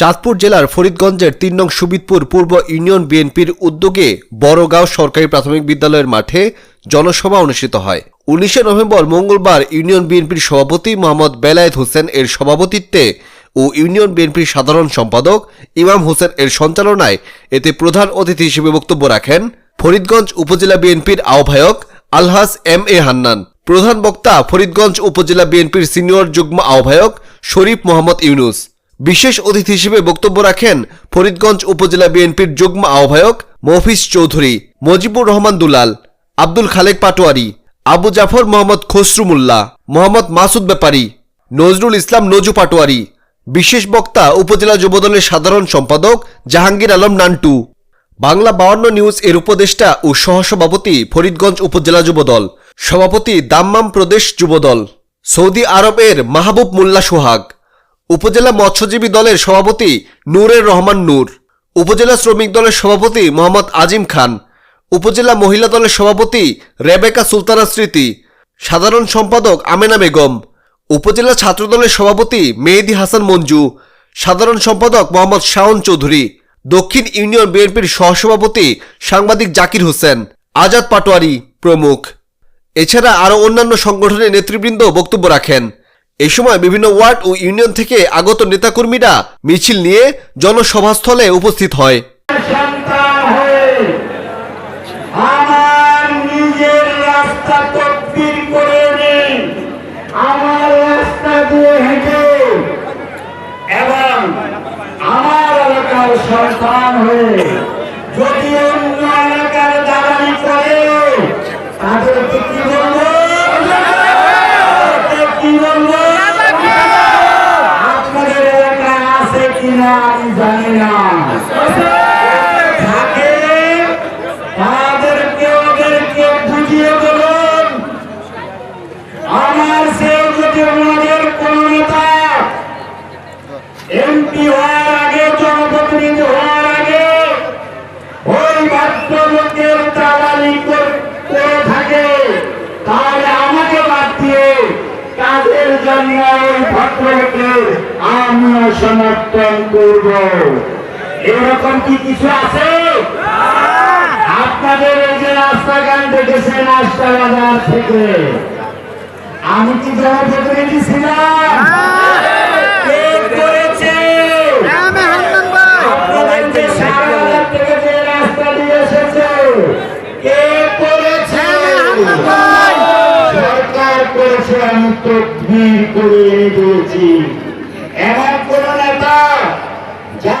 চাঁদপুর জেলার ফরিদগঞ্জের তিন নং সুবিদপুর পূর্ব ইউনিয়ন বিএনপির উদ্যোগে বড়গাঁও সরকারি প্রাথমিক বিদ্যালয়ের মাঠে জনসভা অনুষ্ঠিত হয়। উনিশে নভেম্বর মঙ্গলবার ইউনিয়ন বিএনপির সভাপতি মোহাম্মদ বেলায়েত হোসেন এর সভাপতিত্বে ও ইউনিয়ন বিএনপির সাধারণ সম্পাদক ইমাম হোসেন এর সঞ্চালনায় এতে প্রধান অতিথি হিসেবে বক্তব্য রাখেন ফরিদগঞ্জ উপজেলা বিএনপির আহ্বায়ক আলহাস এম এ হান্নান। প্রধান বক্তা ফরিদগঞ্জ উপজেলা বিএনপির সিনিয়র যুগ্ম আহ্বায়ক শরীফ মোহাম্মদ ইউনুস। বিশেষ অতিথি হিসেবে বক্তব্য রাখেন ফরিদগঞ্জ উপজেলা বিএনপির যুগ্ম আহ্বায়ক মফিজ চৌধুরী, মজিবুর রহমান দুলাল, আব্দুল খালেক পাটোয়ারি, আবু জাফর মোহাম্মদ খসরু মোল্লা, মোহাম্মদ মাসুদ ব্যাপারী, নজরুল ইসলাম নজু পাটোয়ারি। বিশেষ বক্তা উপজেলা যুবদলের সাধারণ সম্পাদক জাহাঙ্গীর আলম নান্টু। বাংলা বাউন্ন নিউজ এর উপদেষ্টা ও সহসভাপতি ফরিদগঞ্জ উপজেলা যুবদল। সভাপতি দাম্মাম প্রদেশ যুবদল। সৌদি আরবের মাহবুব মোল্লা সোহাগ। উপজেলা মৎস্যজীবী দলের সভাপতি নূরের রহমান নূর, উপজেলা শ্রমিক দলের সভাপতি মোহাম্মদ আজিম খান, উপজেলা মহিলা দলের সভাপতি রেবেকা সুলতানা স্মৃতি, সাধারণ সম্পাদক আমেনা বেগম, উপজেলা ছাত্রদলের সভাপতি মেহেদি হাসান মঞ্জু, সাধারণ সম্পাদক মোহাম্মদ শাওন চৌধুরী, দক্ষিণ ইউনিয়ন বিএনপির সহসভাপতি সাংবাদিক জাকির হোসেন, আজাদ পাটোয়ারি প্রমুখ। এছাড়া আরও অন্যান্য সংগঠনের নেতৃবৃন্দ বক্তব্য রাখেন। এই সময় বিভিন্ন ওয়ার্ড ও ইউনিয়ন থেকে আগত নেতাকর্মীরা মিছিল নিয়ে জনসভাস্থলে উপস্থিত হয়। আমার নিজের রাস্তা তকবির করে নিন। আমার রাস্তা দিয়ে হেঁটে এবং আমার এলাকার সন্তান হয়ে যদি অন্য এলাকার দালালি করে তাদেরকে কি বলব তাদেরকে কি বলব আপনাদের এলাকায় কিনা আমি জানি না। ওই করে থাকে, তাহলে আমাকে বাদ দিয়ে কাজের জন্য ওই ভদ্রলোকের আমিও সমর্থন করব। এরকম কি কিছু আছে? আপনাদের এই যে রাস্তাঘাট দেখেছেন আস্তা বাজার থেকে। আমি কি জনপ্রতিনিধি ছিলাম রাস্তা সরকার আমি তো করে এমন কোন নেতা